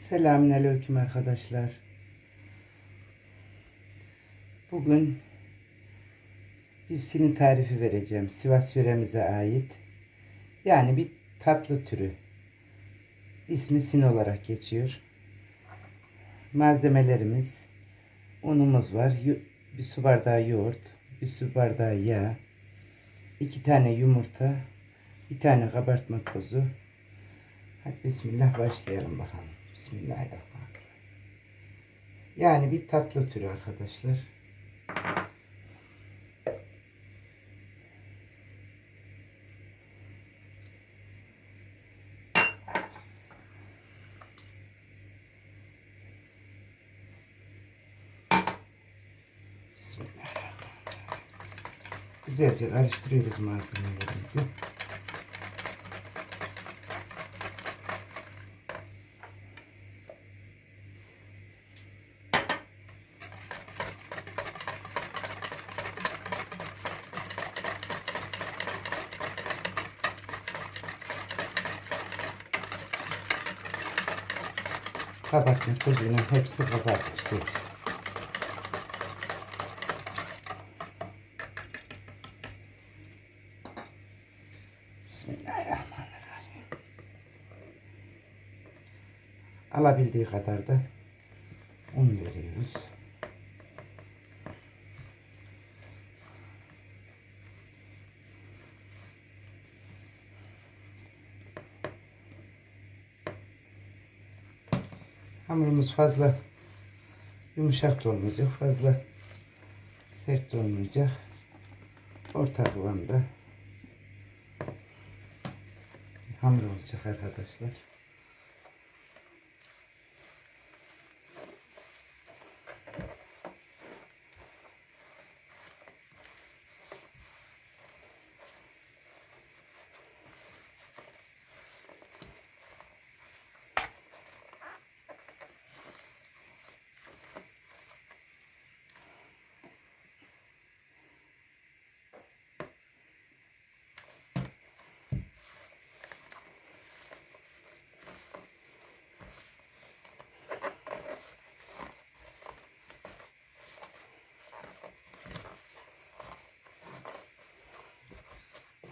Selamünaleyküm arkadaşlar. Bugün bir sini tarifi vereceğim. Sivas yöremize ait. Yani bir tatlı türü. İsmi sin olarak geçiyor. Malzemelerimiz unumuz var. Bir su bardağı yoğurt, bir su bardağı yağ, iki tane yumurta, bir tane kabartma tozu, Hadi bismillah başlayalım bakalım. Bismillahirrahmanirrahim. Yani bir tatlı türü arkadaşlar. Bismillahirrahmanirrahim. Güzelce karıştırıyoruz malzemelerimizi. Kabartma tozuyla hepsi kabartır güzelce. Bismillahirrahmanirrahim. Alabildiği kadar da un veriyoruz. Hamurumuz fazla yumuşak da olmayacak, fazla sert de olmayacak. Orta kıvamda hamur olacak arkadaşlar.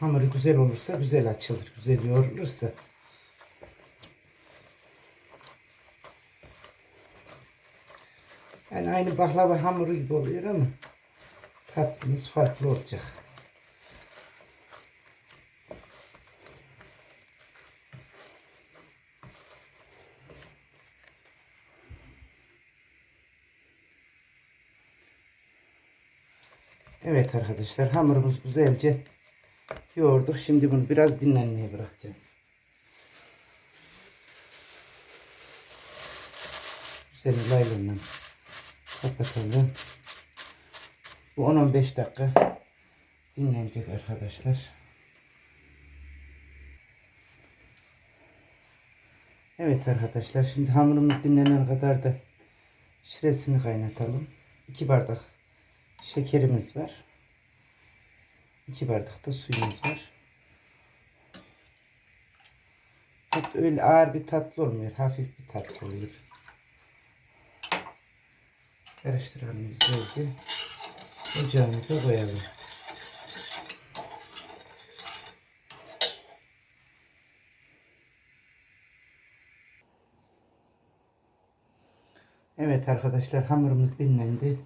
Hamuru güzel olursa güzel açılır. Güzel yoğrulursa. Yani aynı baklava hamuru gibi oluyor ama tatlımız farklı olacak. Evet arkadaşlar hamurumuz güzelce yoğurduk. Şimdi bunu biraz dinlenmeye bırakacağız. Güzel laylonla kapatalım. Bu 10-15 dakika dinlenecek arkadaşlar. Evet arkadaşlar şimdi hamurumuz dinlenene kadar da şiresini kaynatalım. 2 bardak şekerimiz var. 2 bardak da suyumuz var. Tat öyle ağır bir tatlı olmuyor. Hafif bir tatlı oluyor. Karıştıralım güzelce. Ocağımıza koyalım. Evet arkadaşlar hamurumuz dinlendi.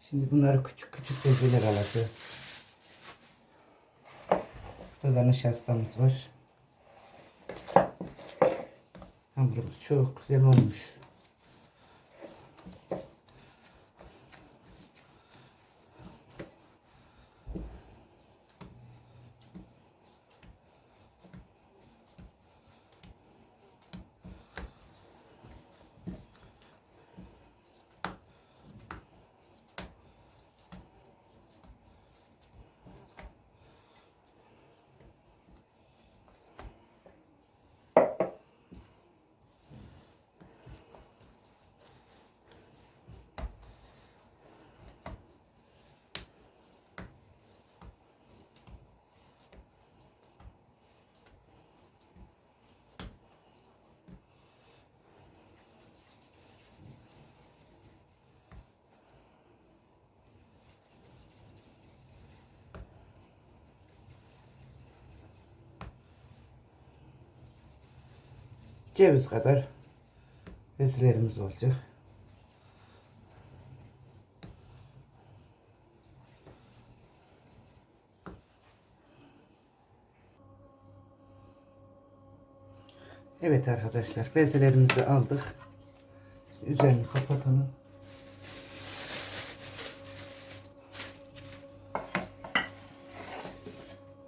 Şimdi bunları küçük küçük bezeler alacağız. Burada da nişastamız var. Hamurumuz çok güzel olmuş. Ceviz kadar bezelerimiz olacak. Evet arkadaşlar bezelerimizi aldık. Üzerini kapatalım.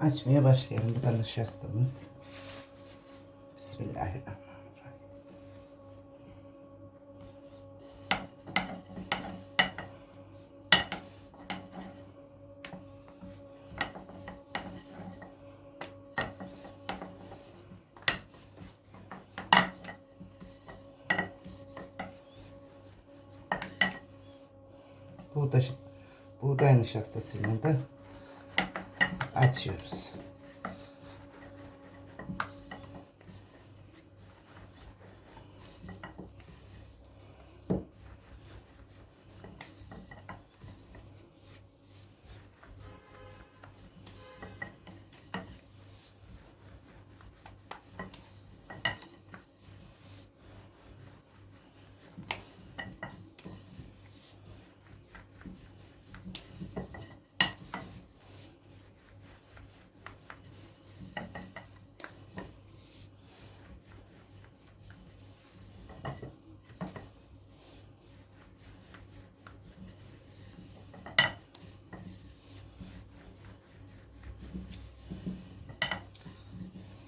Açmaya başlayalım. Bu da nişastamız. Bismillahirrahmanirrahim. Buğday, buğday nişastasıyla da açıyoruz.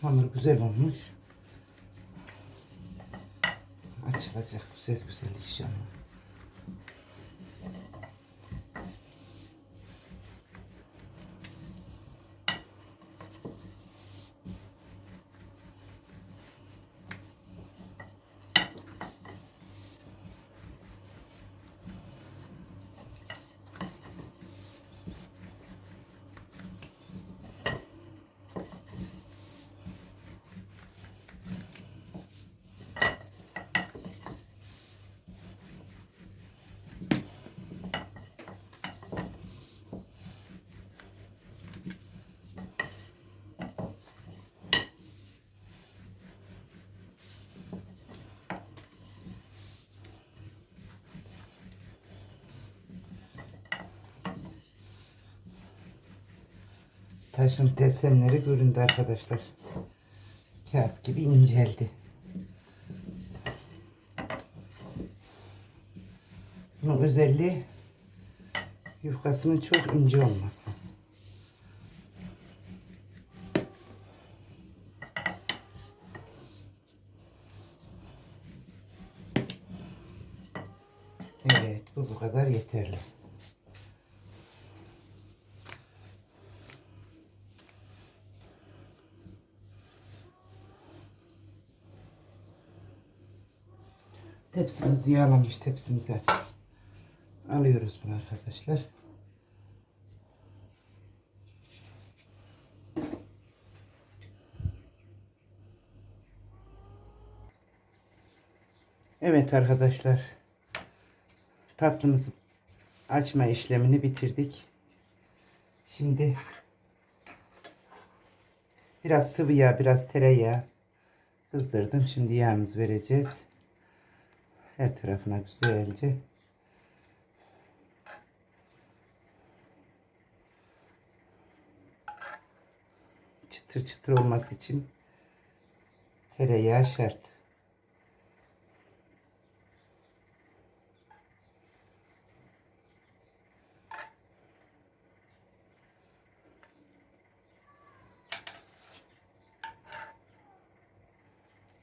Hamur güzel olmuş. Açılacak güzel güzel inşallah. Taşın desenleri göründü arkadaşlar. Kağıt gibi inceldi. Bunun özelliği yufkasının çok ince olması. Evet bu bu kadar yeterli. Tepsimizi yağlamış tepsimize alıyoruz bunu arkadaşlar. Evet arkadaşlar. Tatlımızı açma işlemini bitirdik. Şimdi biraz sıvı yağ, biraz tereyağı kızdırdım. Şimdi yağımızı vereceğiz. Her tarafına güzelce çıtır çıtır olması için tereyağı şart.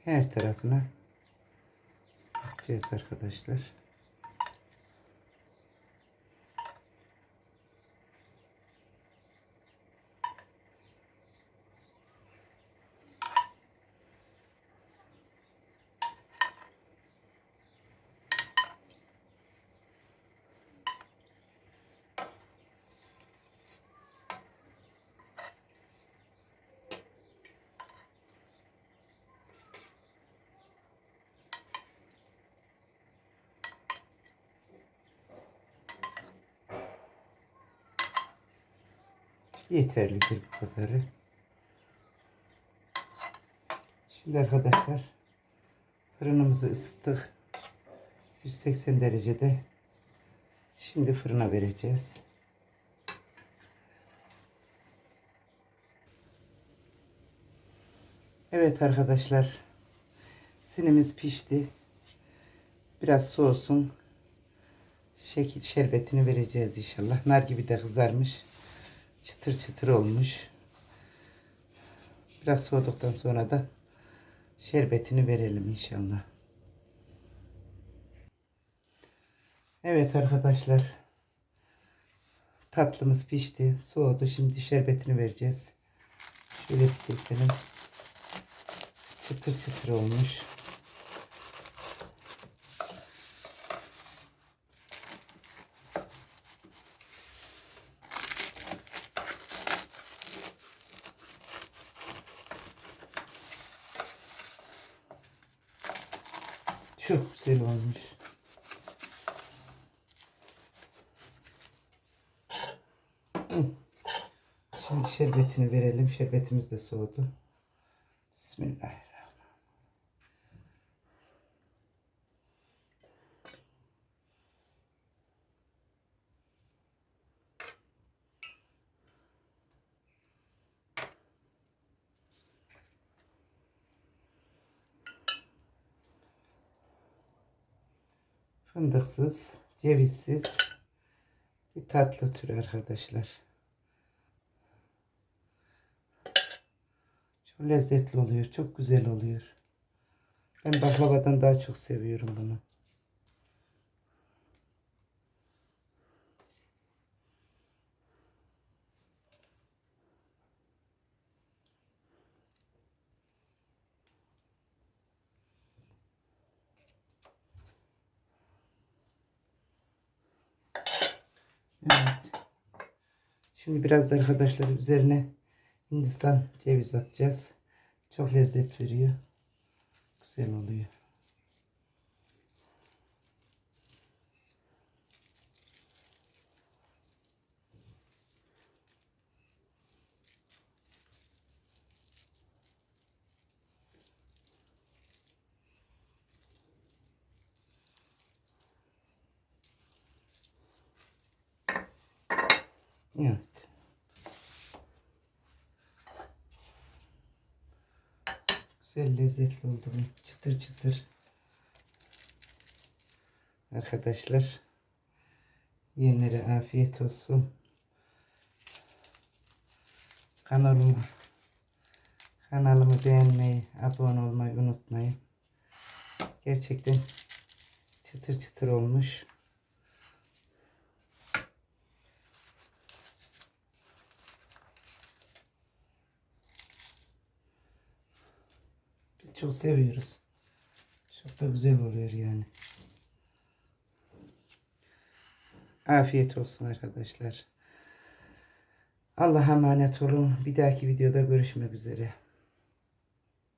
Her tarafına yapacağız arkadaşlar. Yeterlidir bu kadarı. Şimdi arkadaşlar Fırınımızı ısıttık. 180 derecede. Şimdi fırına vereceğiz. Evet arkadaşlar. Sinimiz pişti. Biraz soğusun. Şekil şerbetini vereceğiz inşallah. Nar gibi de kızarmış. Çıtır çıtır olmuş. Biraz soğuduktan sonra da şerbetini verelim inşallah. Evet arkadaşlar. Tatlımız pişti. Soğudu. Şimdi şerbetini vereceğiz. Şöyle bir keselim. Çıtır çıtır olmuş. Çok güzel olmuş. Şimdi şerbetini verelim. Şerbetimiz de soğudu. Bismillahirrahmanirrahim. Fındıksız, cevizsiz bir tatlı türü arkadaşlar. Çok lezzetli oluyor. Çok güzel oluyor. Ben baklavadan daha çok seviyorum bunu. Evet. Şimdi biraz da arkadaşlar üzerine Hindistan ceviz atacağız. Çok lezzet veriyor. Güzel oluyor. Evet. Güzel lezzetli oldu. Çıtır çıtır. Arkadaşlar yenilere afiyet olsun. Kanalıma kanalımı beğenmeyi, abone olmayı unutmayın. Gerçekten çıtır çıtır olmuş. Çok seviyoruz. Çok da güzel oluyor yani. Afiyet olsun arkadaşlar. Allah'a emanet olun. Bir dahaki videoda görüşmek üzere.